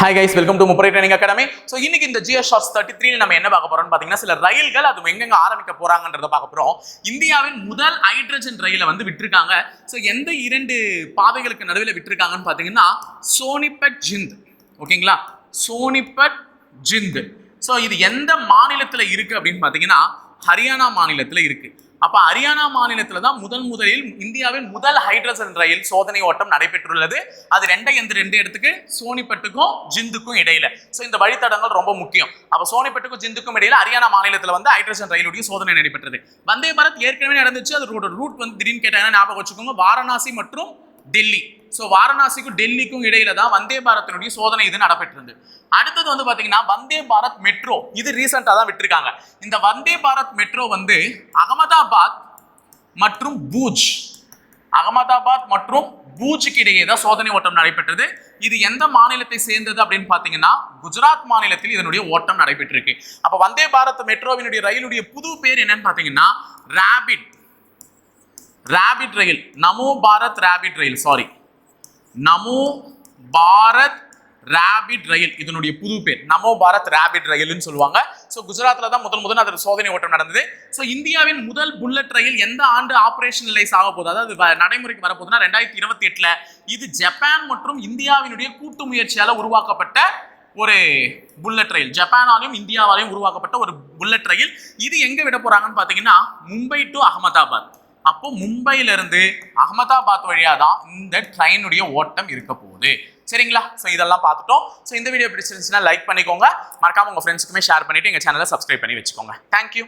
Hi guys welcome to Mupparai training academy so இன்னைக்கு இந்த GS shorts thirty three நம்ம என்ன பார்க்க போறோம்னு பார்த்தீங்கன்னா சில ரயில்கள் அது எங்கெங்க ஆரம்பிக்க போறாங்கன்றத பார்க்க போறோம். இந்தியாவின் முதல் ஹைட்ரஜன் ரயிலை வந்து விட்டிருக்காங்க. ஸோ எந்த இரண்டு பாதைகளுக்கு நடுவில் விட்டிருக்காங்கன்னு பார்த்தீங்கன்னா சோனிபட் ஜிந்த். ஓகேங்களா? சோனிபட் ஜிந்த். ஸோ இது எந்த மாநிலத்தில் இருக்கு அப்படின்னு பார்த்தீங்கன்னா ஹரியானா மாநிலத்தில் இருக்கு. அப்ப ஹரியானா மாநிலத்துல தான் முதன் முதலில் இந்தியாவின் முதல் ஹைட்ரஜன் ரயில் சோதனை ஓட்டம் நடைபெற்றுள்ளது. அது ரெண்டை எந்த ரெண்டு இடத்துக்கு? சோனிபட்டுக்கும் ஜிந்துக்கும் இடையில. ஸோ இந்த வழித்தடங்கள் ரொம்ப முக்கியம். அப்ப சோனிப்பட்டுக்கும் ஜிந்துக்கும் இடையில ஹரியானா மாநிலத்துல வந்து ஹைட்ரஜன் ரயிலுடைய சோதனை நடைபெற்றது. வந்தே பாரத் ஏற்கனவே நடந்துச்சு. அதோட ரூட் வந்து திடீர்னு கேட்டாங்கன்னா ஞாபகம் வச்சுக்கோங்க. வாரணாசி மற்றும் டெல்லி. ஸோ வாரணாசிக்கும் டெல்லிக்கும் இடையில தான் வந்தே பாரத்தினுடைய சோதனை இது நடைபெற்றிருந்து அடுத்தது வந்து பார்த்தீங்கன்னா வந்தே பாரத் மெட்ரோ. இது ரீசெண்டாக தான் விட்டுருக்காங்க. இந்த வந்தே பாரத் மெட்ரோ வந்து அகமதாபாத் மற்றும் பூஜ். அகமதாபாத் மற்றும் பூஜுக்கு இடையே தான் சோதனை ஓட்டம் நடைபெற்றது. இது எந்த மாநிலத்தை சேர்ந்தது அப்படின்னு பார்த்தீங்கன்னா குஜராத் மாநிலத்தில் இதனுடைய ஓட்டம் நடைபெற்றிருக்கு. அப்போ வந்தே பாரத் மெட்ரோவினுடைய ரயிலுடைய புது பேர் என்னன்னு பார்த்தீங்கன்னா ரேபிட். ரேபிட் ரயில் நமோ பாரத் ரேபிட் ரயில் சாரி நமோ பாரத் ரேபிட் ரயில் இதனுடைய புது பேர். நமோ பாரத் ரேபிட் ரயில்னு சொல்லுவாங்க. ஸோ குஜராத்தில் தான் முதல் முதல் அதோட சோதனை ஓட்டம் நடந்தது. ஸோ இந்தியாவின் முதல் புல்லட் ரயில் எந்த ஆண்டு ஆபரேஷனலைஸ் ஆக போகுது? அதாவது வ- நடைமுறைக்கு வரப்போகுதுன்னா ரெண்டாயிரத்தி இருபத்தி எட்டில் இது ஜப்பான் மற்றும் இந்தியாவினுடைய கூட்டு முயற்சியால் உருவாக்கப்பட்ட ஒரு புல்லட் ரயில் ஜப்பானாலையும் இந்தியாவாலையும் உருவாக்கப்பட்ட ஒரு புல்லட் ரயில் இது எங்கே விட போகிறாங்கன்னு பார்த்தீங்கன்னா மும்பை டு அகமதாபாத். அப்போ மும்பையிலிருந்து அகமதாபாத் வழியாக தான் இந்த ட்ரெயினுடைய ஓட்டம் இருக்க போகுது. சரிங்களா? ஸோ இதெல்லாம் பார்த்துட்டோம். ஸோ இந்த வீடியோ பிடிச்சிருந்துச்சுன்னா லைக் பண்ணிக்கோங்க. மறக்காம உங்கள் ஃப்ரெண்ட்ஸுக்குமே ஷேர் பண்ணிவிட்டு எங்கள் சேனலை சப்ஸ்கிரைப் பண்ணி வச்சுக்கோங்க. தேங்க்யூ